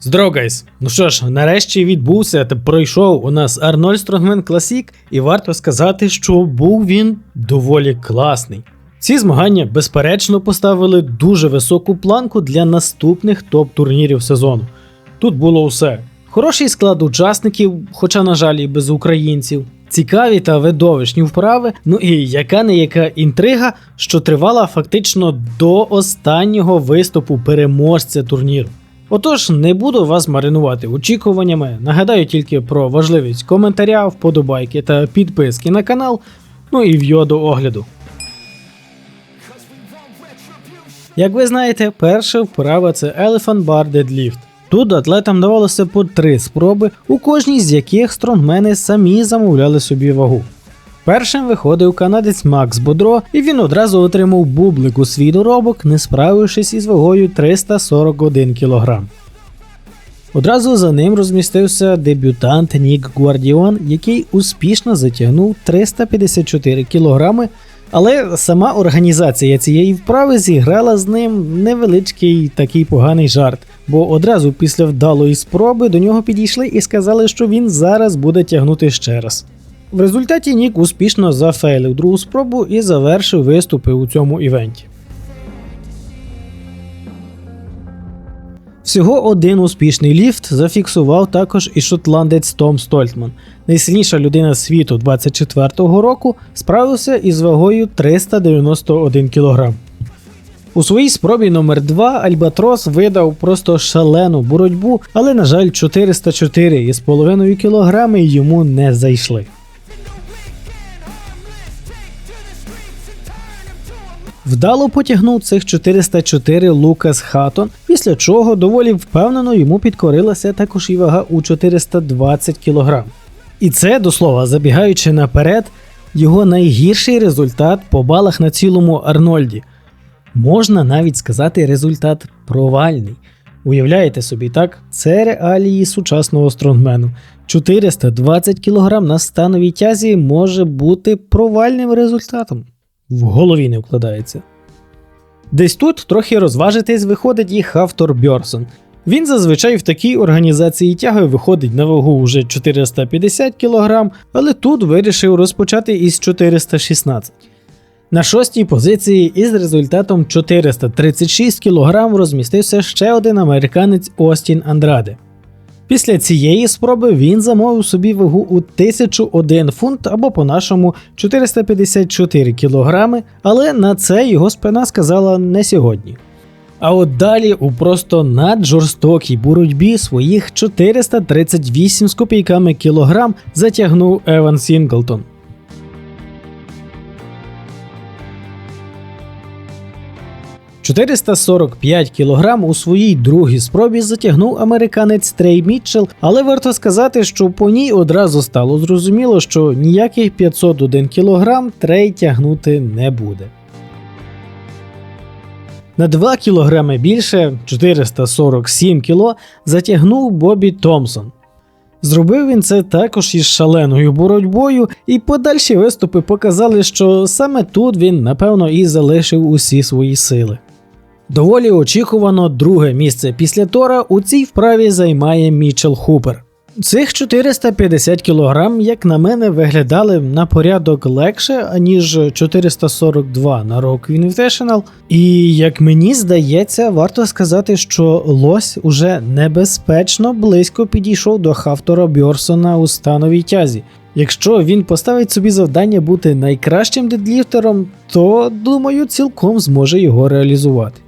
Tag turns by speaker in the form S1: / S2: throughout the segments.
S1: Здорово, гайс! Ну що ж, нарешті відбувся та пройшов у нас Арнольд Стронгмен Класік, і варто сказати, що був він доволі класний. Ці змагання, безперечно, поставили дуже високу планку для наступних топ-турнірів сезону. Тут було усе: хороший склад учасників, хоча, на жаль, і без українців, цікаві та видовищні вправи, ну і яка не яка інтрига, що тривала фактично до останнього виступу переможця турніру. Отож, не буду вас маринувати очікуваннями. Нагадаю тільки про важливість коментаря, вподобайки та підписки на канал, ну і в'йо до огляду. Як ви знаєте, перша вправа це Elephant Bar Deadlift. Тут атлетам давалося по три спроби, у кожній з яких стронгмени самі замовляли собі вагу. Першим виходив канадець Макс Бодро, і він одразу отримав бублик у свій доробок, не справившись із вагою 341 кг. Одразу за ним розмістився дебютант Нік Гвардіон, який успішно затягнув 354 кг, але сама організація цієї вправи зіграла з ним невеличкий такий поганий жарт, бо одразу після вдалої спроби до нього підійшли і сказали, що він зараз буде тягнути ще раз. В результаті Нік успішно зафейлив другу спробу і завершив виступи у цьому івенті. Всього один успішний ліфт зафіксував також і шотландець Том Стольтман. Найсильніша людина світу 24-го року справився із вагою 391 кг. У своїй спробі номер 2 Альбатрос видав просто шалену боротьбу, але, на жаль, 404,5 кг йому не зайшли. Вдало потягнув цих 404 Лукас Хатон, після чого доволі впевнено йому підкорилася також і вага у 420 кг. І це, до слова, забігаючи наперед, його найгірший результат по балах на цілому Арнольді. Можна навіть сказати результат провальний. Уявляєте собі, так? Це реалії сучасного стронгмену. 420 кг на становій тязі може бути провальним результатом в голові не вкладається. Десь тут трохи розважитись виходить і Хавтор Бьорсон. Він зазвичай в такій організації тяги виходить на вагу уже 450 кг, але тут вирішив розпочати із 416 На шостій позиції із результатом 436 кг розмістився ще один американець Остін Андраде. Після цієї спроби він замовив собі вагу у 1001 фунт або по-нашому 454 кілограми, але на це його спина сказала не сьогодні. А от далі у просто наджорстокій боротьбі своїх 438 з копійками кілограм затягнув Еван Сінглтон. – 445 кг у своїй другій спробі затягнув американець Трей Мітчелл, але варто сказати, що по ній одразу стало зрозуміло, що ніяких 501 кг Трей тягнути не буде. На 2 кг більше 447 кг затягнув Бобі Томпсон. Зробив він це також із шаленою боротьбою, і подальші виступи показали, що саме тут він, напевно, і залишив усі свої сили. Доволі очікувано друге місце після Тора у цій вправі займає Мічел Хупер. Цих 450 кг, як на мене, виглядали на порядок легше, аніж 442 на Rock Invitational. І як мені здається, варто сказати, що Лось уже небезпечно близько підійшов до Хавтора Бьорсона у становій тязі. Якщо він поставить собі завдання бути найкращим дедліфтером, то думаю, цілком зможе його реалізувати.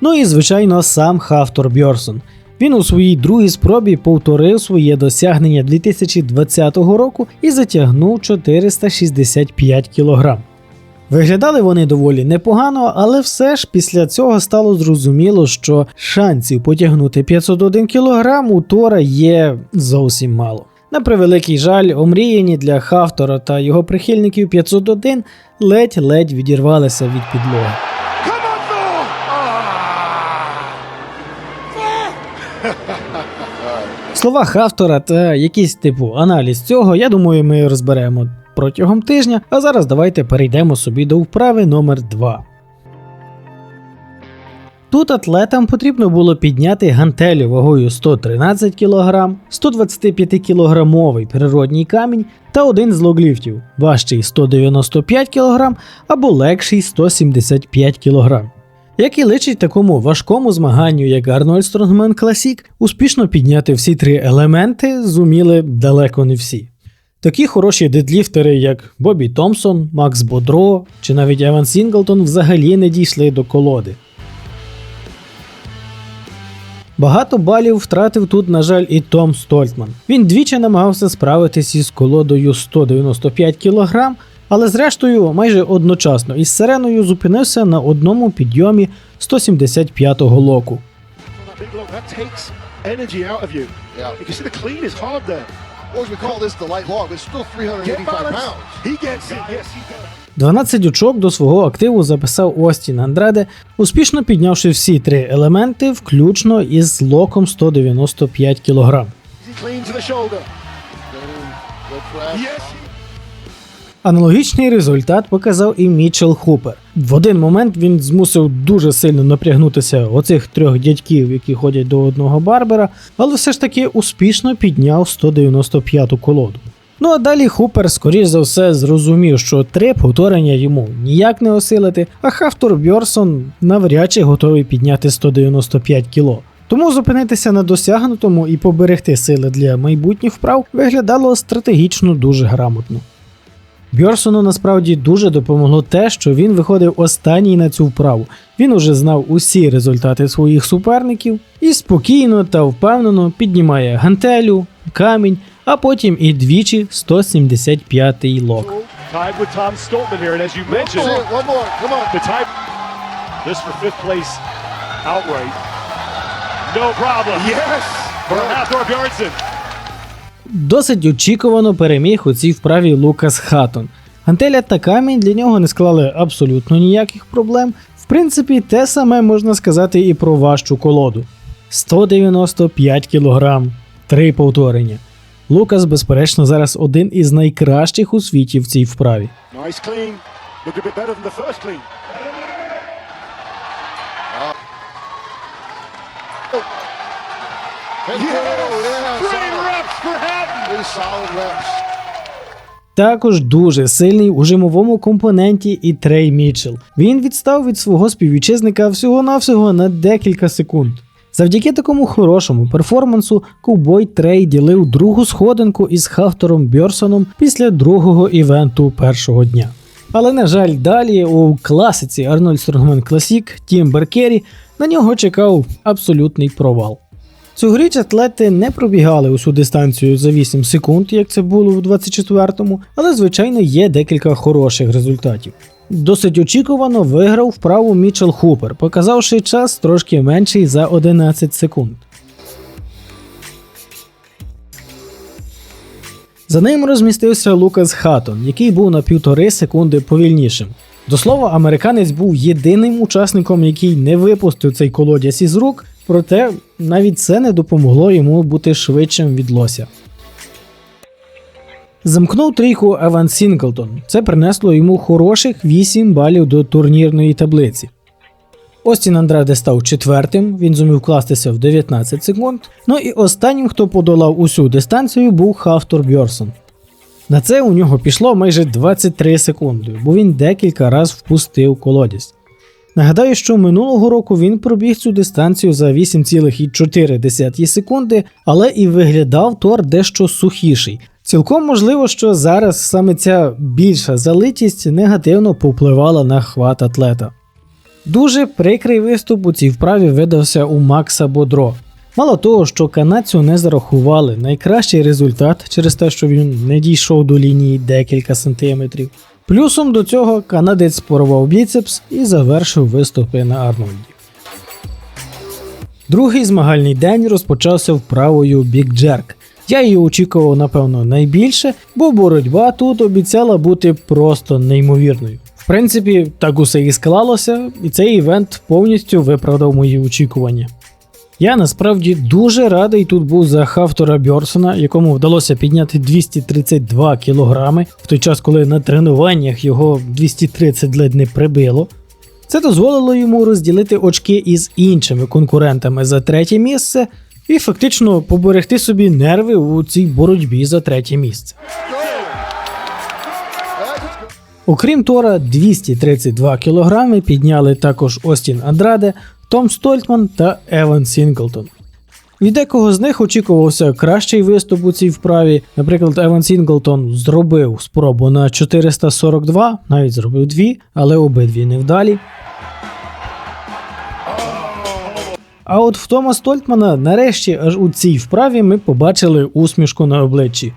S1: Ну і звичайно, сам Хавтор Бьорсон. Він у своїй другій спробі повторив своє досягнення 2020 року і затягнув 465 кг. Виглядали вони доволі непогано, але все ж після цього стало зрозуміло, що шансів потягнути 501 кг у Тора є зовсім мало. На превеликий жаль, омріяні для Хавтора та його прихильників 501 ледь-ледь відірвалися від підлоги. Слова автора та якийсь типу аналіз цього, я думаю, ми розберемо протягом тижня. А зараз давайте перейдемо собі до вправи номер 2 Тут атлетам потрібно було підняти гантелю вагою 113 кг, 125 кілограмовий природній камінь та один з логліфтів, важчий 195 кг або легший 175 кг. Як і личить такому важкому змаганню, як Арнольд Стронгмен Classic, успішно підняти всі три елементи зуміли далеко не всі. Такі хороші дедліфтери, як Бобі Томпсон, Макс Бодро чи навіть Еван Сінглтон взагалі не дійшли до колоди. Багато балів втратив тут, на жаль, і Том Стольтман. Він двічі намагався справитись із колодою 195 кг, але зрештою майже одночасно із сиреною зупинився на одному підйомі 175-го локу.
S2: That big log, that takes energy out of you.
S3: Yeah.
S2: You can see the clean is hard there.
S3: Or as we call this the light log, it's still
S2: Get
S3: 385
S2: balance.
S3: pounds.
S2: He gets it. Yes,
S1: 12 очок до свого активу записав Остін Андреде, успішно піднявши всі три елементи, включно із локом 195 кг. Аналогічний результат показав і Мічел Хупер. В один момент він змусив дуже сильно напрягнутися оцих трьох дядьків, які ходять до одного барбера, але все ж таки успішно підняв 195-ту колоду. Ну а далі Хупер, скоріш за все, зрозумів, що три повторення йому ніяк не осилити, а Хафтор Бьорсон навряд чи готовий підняти 195 кіло. Тому зупинитися на досягнутому і поберегти сили для майбутніх вправ виглядало стратегічно дуже грамотно. Бьорсону насправді дуже допомогло те, що він виходив останній на цю вправу. Він уже знав усі результати своїх суперників і спокійно та впевнено піднімає гантелю, камінь, а потім і двічі 175-й лок.
S2: No problem. Yes. For Hathor Bjornsson.
S1: Досить очікувано переміг у цій вправі Лукас Хатон. Гантеля та камінь для нього не склали абсолютно ніяких проблем. В принципі, те саме можна сказати і про важчу колоду. 195 кг, три повторення. Лукас, безперечно, зараз один із найкращих у світі в цій вправі.
S2: Nice
S1: Також дуже сильний у жимовому компоненті і Трей Мітчелл. Він відстав від свого співвітчизника всього-навсього на декілька секунд. Завдяки такому хорошому перформансу ковбой Трей ділив другу сходинку із Хафтором Бьорсоном після другого івенту першого дня. Але, на жаль, далі у класиці Арнольд Стронгмен Classic Тім Беркері на нього чекав абсолютний провал. Цьогоріч атлети не пробігали усю дистанцію за 8 секунд, як це було в 24-му, але звичайно є декілька хороших результатів. Досить очікувано виграв вправу Мічел Хупер, показавши час трошки менший за 11 секунд. За ним розмістився Лукас Хатон, який був на півтори секунди повільнішим. До слова, американець був єдиним учасником, який не випустив цей колодязь із рук, проте навіть це не допомогло йому бути швидшим від лося. Замкнув трійку Еван Сінглтон. Це принесло йому хороших 8 балів до турнірної таблиці. Остін Андраде став четвертим, він зумів вкластися в 19 секунд. Ну і останнім, хто подолав усю дистанцію, був Хафтор Бьорсон. На це у нього пішло майже 23 секунди, бо він декілька разів впустив колодязь. Нагадаю, що минулого року він пробіг цю дистанцію за 8,4 секунди, але і виглядав Тор дещо сухіший. Цілком можливо, що зараз саме ця більша залитість негативно повпливала на хват атлета. Дуже прикрий виступ у цій вправі видався у Макса Бодро. Мало того, що канадцю не зарахували найкращий результат через те, що він не дійшов до лінії декілька сантиметрів. Плюсом до цього канадець порвав біцепс і завершив виступи на Арнольді. Другий змагальний день розпочався вправою Jerk. Я її очікував, напевно, найбільше, бо боротьба тут обіцяла бути просто неймовірною. В принципі, так усе і склалося, і цей івент повністю виправдав мої очікування. Я насправді дуже радий тут був за Хафтора Бьорсона, якому вдалося підняти 232 кілограми, в той час, коли на тренуваннях його 230 ледь не прибило. Це дозволило йому розділити очки із іншими конкурентами за третє місце і фактично поберегти собі нерви у цій боротьбі за третє місце. Окрім Тора, 232 кг підняли також Остін Андраде, Том Стольтман та Еван Сінглтон. Від декого з них очікувався кращий виступ у цій вправі. Наприклад, Еван Сінглтон зробив спробу на 442, навіть зробив дві, але обидві невдалі. А от в Тома Стольтмана нарешті аж у цій вправі ми побачили усмішку на обличчі.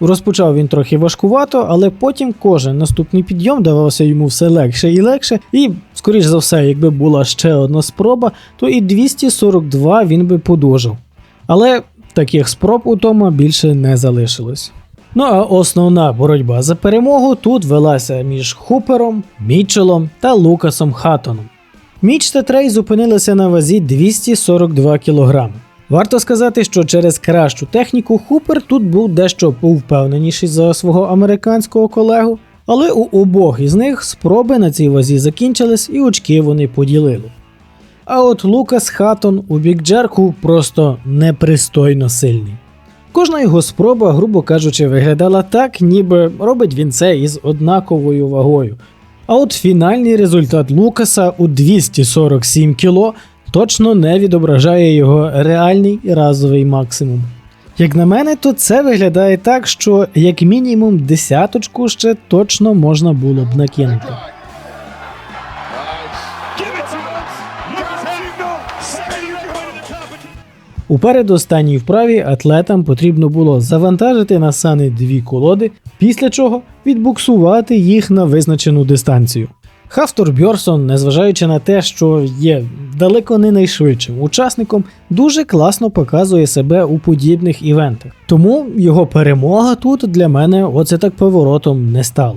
S1: Розпочав він трохи важкувато, але потім кожен наступний підйом давався йому все легше і легше, і, скоріш за все, якби була ще одна спроба, то і 242 він би подужав. Але таких спроб у Тома більше не залишилось. Ну а основна боротьба за перемогу тут велася між Хупером, Мітчелом та Лукасом Хаттоном. Міч та Трей зупинилися на вазі 242 кг. Варто сказати, що через кращу техніку Хупер тут був дещо повпевненіший за свого американського колегу, але у обох із них спроби на цій вазі закінчились і очки вони поділили. А от Лукас Хаттон у бікджерку просто непристойно сильний. Кожна його спроба, грубо кажучи, виглядала так, ніби робить він це із однаковою вагою. А от фінальний результат Лукаса у 247 кг точно не відображає його реальний разовий максимум. Як на мене, то це виглядає так, що як мінімум десяточку ще точно можна було б накинути. У передостанній вправі атлетам потрібно було завантажити на сани дві колоди, після чого відбуксувати їх на визначену дистанцію. Хафтор Бьорсон, незважаючи на те, що є далеко не найшвидшим учасником, дуже класно показує себе у подібних івентах. Тому його перемога тут для мене оце так поворотом не стало.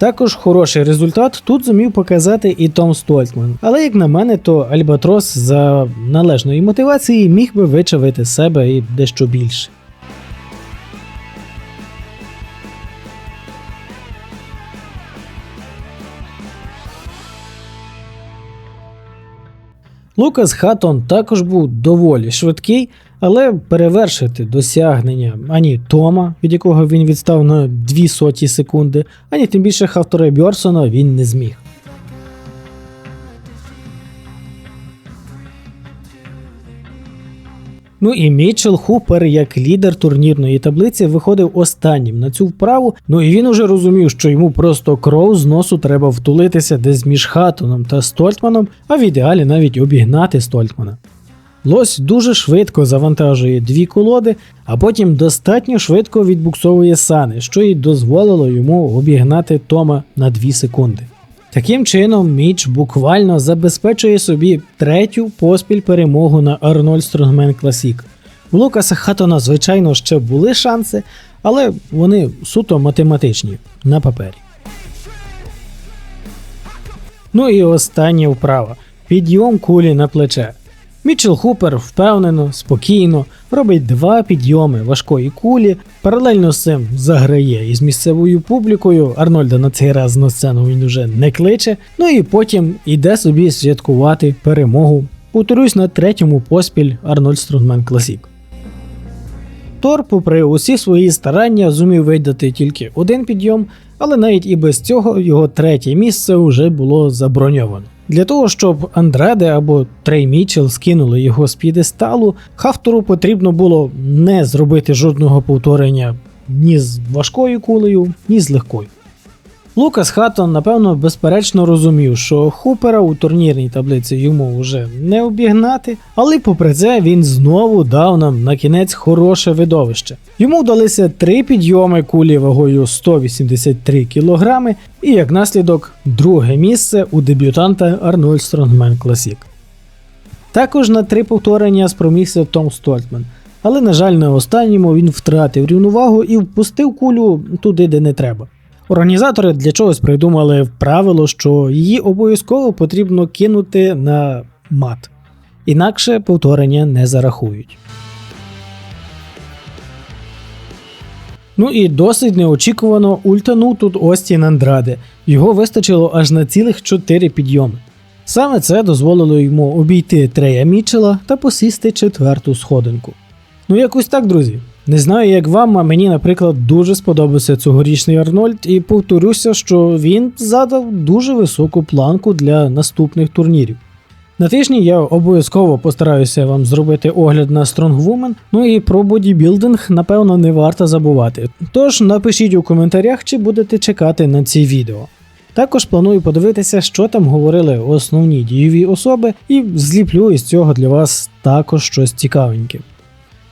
S1: Також хороший результат тут зумів показати і Том Стольтман. Але як на мене, то Альбатрос за належної мотивації міг би вичавити себе і дещо більше. Лукас Хаттон також був доволі швидкий, але перевершити досягнення ані Тома, від якого він відстав на 2 соті секунди, ані тим більше Хавтора Бьорсона він не зміг. Ну і Мітчел Хупер, як лідер турнірної таблиці, виходив останнім на цю вправу. Ну і він уже розумів, що йому просто кров з носу треба втулитися десь між Хаттоном та Стольтманом, а в ідеалі навіть обігнати Стольтмана. Лось дуже швидко завантажує дві колоди, а потім достатньо швидко відбуксовує сани, що й дозволило йому обігнати Тома на 2 секунди. Таким чином, Міч буквально забезпечує собі третю поспіль перемогу на Арнольд Стронгмен Класік. У Лукаса Хатона, звичайно, ще були шанси, але вони суто математичні на папері. Ну і остання вправа. Підйом кулі на плече. Мітчел Хупер впевнено, спокійно робить два підйоми важкої кулі, паралельно з цим заграє із місцевою публікою. Арнольда на цей раз на сцену він уже не кличе. Ну і потім іде собі святкувати перемогу. Повторюсь на третьому поспіль Арнольд Стронгмен Класік. Тор, попри усі свої старання, зумів видати тільки один підйом, але навіть і без цього його третє місце вже було заброньовано. Для того, щоб Андраде або Трей Мічел скинули його з п'єдесталу, Хафтору потрібно було не зробити жодного повторення ні з важкою кулею, ні з легкою. Лукас Хаттон, напевно, безперечно розумів, що Хупера у турнірній таблиці йому вже не обігнати, але попри це він знову дав нам на кінець хороше видовище. Йому вдалися три підйоми кулі вагою 183 кг і як наслідок друге місце у дебютанта Арнольд Стронгмен Класік. Також на три повторення спромігся Том Стольтман, але, на жаль, на останньому він втратив рівновагу і впустив кулю туди, де не треба. Організатори для чогось придумали правило, що її обов'язково потрібно кинути на мат, інакше повторення не зарахують. Ну і досить неочікувано ультанув тут Остін Андраде. Його вистачило аж на цілих 4 підйоми. Саме це дозволило йому обійти Трея Мічела та посісти четверту сходинку. Ну, якось так, друзі. Не знаю, як вам, а мені, наприклад, дуже сподобався цьогорічний Арнольд, і повторюся, що він задав дуже високу планку для наступних турнірів. На тижні я обов'язково постараюся вам зробити огляд на Strong Woman, ну і про бодібілдинг, напевно, не варто забувати. Тож напишіть у коментарях, чи будете чекати на ці відео. Також планую подивитися, що там говорили основні дієві особи, і зліплю із цього для вас також щось цікавеньке.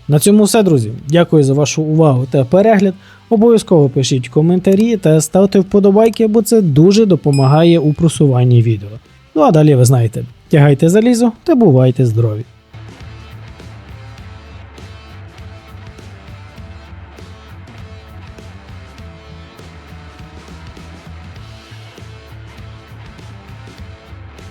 S1: На цьому все, друзі. Дякую за вашу увагу та перегляд. Обов'язково пишіть коментарі та ставте вподобайки, бо це дуже допомагає у просуванні відео. Ну а далі ви знаєте, тягайте залізо та бувайте здорові!